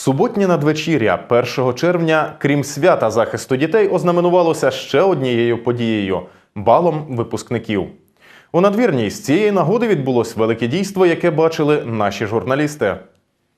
Суботнє надвечір'я 1 червня, крім свята захисту дітей, ознаменувалося ще однією подією балом випускників. У надвірній з цієї нагоди відбулось велике дійство, яке бачили наші журналісти.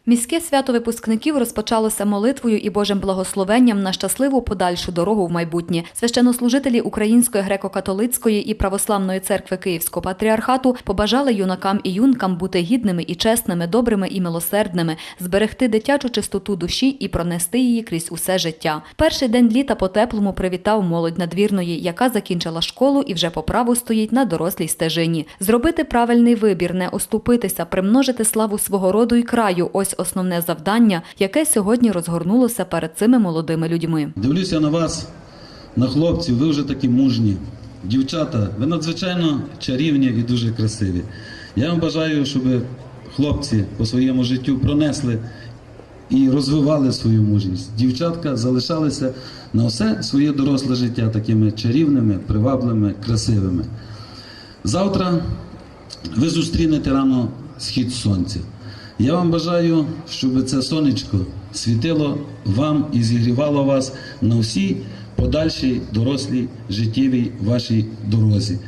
Міське свято випускників розпочалося молитвою і Божим благословенням на щасливу подальшу дорогу в майбутнє. Священнослужителі Української греко-католицької і православної церкви Київського патріархату побажали юнакам і юнкам бути гідними і чесними, добрими і милосердними, зберегти дитячу чистоту душі і пронести її крізь усе життя. Перший день літа по-теплому привітав молодь надвірної, яка закінчила школу і вже по праву стоїть на дорослій стежині. Зробити правильний вибір, не оступитися, примножити славу свого роду і краю. Ось основне завдання, яке сьогодні розгорнулося перед цими молодими людьми. Дивлюся на вас, на хлопців, ви вже такі мужні. Дівчата, ви надзвичайно чарівні і дуже красиві. Я вам бажаю, щоб хлопці по своєму життю пронесли і розвивали свою мужність. Дівчатка залишалися на все своє доросле життя такими чарівними, привабливими, красивими. Завтра ви зустрінете рано схід сонця. Я вам бажаю, щоб це сонечко світило вам і зігрівало вас на всій подальшій дорослій життєвій вашій дорозі.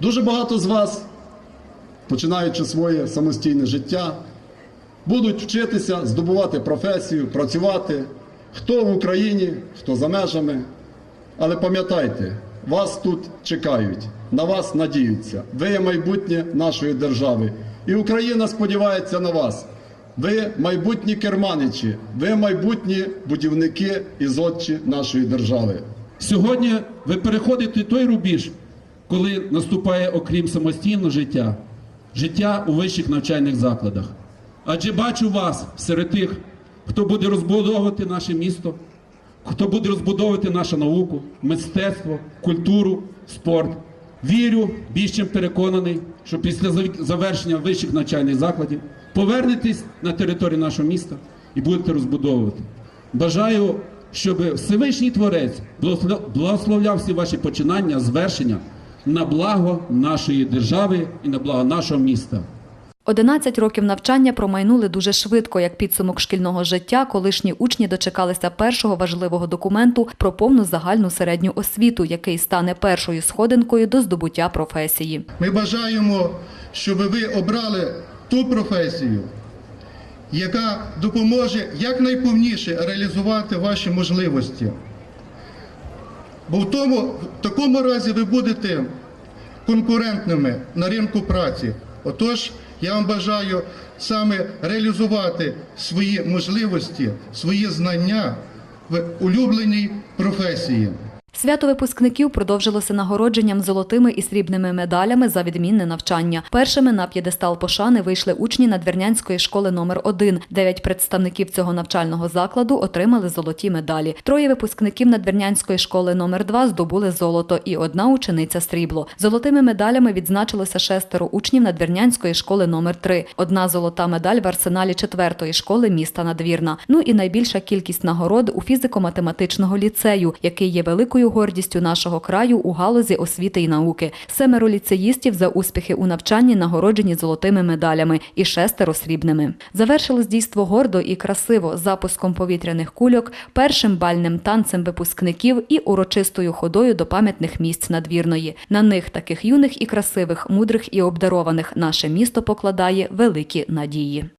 Дуже багато з вас, починаючи своє самостійне життя, будуть вчитися здобувати професію, працювати, хто в Україні, хто за межами. Але пам'ятайте, вас тут чекають, на вас надіються. Ви є майбутнє нашої держави. І Україна сподівається на вас. Ви майбутні керманичі, ви майбутні будівники і зодчі нашої держави. Сьогодні ви переходите той рубіж, коли наступає, окрім самостійного життя, життя у вищих навчальних закладах. Адже бачу вас серед тих, хто буде розбудовувати наше місто, хто буде розбудовувати нашу науку, мистецтво, культуру, спорт. Вірю, більш чим переконаний, що після завершення вищих навчальних закладів повернетесь на територію нашого міста і будете розбудовувати. Бажаю, щоб Всевишній Творець благословляв всі ваші починання, звершення на благо нашої держави і на благо нашого міста. 11 років навчання промайнули дуже швидко, як підсумок шкільного життя. Колишні учні дочекалися першого важливого документу про повну загальну середню освіту, який стане першою сходинкою до здобуття професії. Ми бажаємо, щоб ви обрали ту професію, яка допоможе якнайповніше реалізувати ваші можливості. Бо в, тому, в такому разі ви будете конкурентними на ринку праці. Отож, я вам бажаю саме реалізувати свої можливості, свої знання в улюбленій професії. Свято випускників продовжилося нагородженням золотими і срібними медалями за відмінне навчання. Першими на п'єдестал пошани вийшли учні Надвірнянської школи номер 1 Дев'ять представників цього навчального закладу отримали золоті медалі. Троє випускників Надвірнянської школи номер 2 здобули золото і одна учениця срібло. Золотими медалями відзначилося шестеро учнів Надвірнянської школи номер 3 Одна золота медаль в арсеналі четвертої школи міста Надвірна. Ну і найбільша кількість нагород у фізико-математичного ліцею, який є великою гордістю нашого краю у галузі освіти і науки. Семеро ліцеїстів за успіхи у навчанні нагороджені золотими медалями і шестеро срібними. Завершилось дійство гордо і красиво запуском повітряних кульок, першим бальним танцем випускників і урочистою ходою до пам'ятних місць надвірної. На них таких юних і красивих, мудрих і обдарованих наше місто покладає великі надії.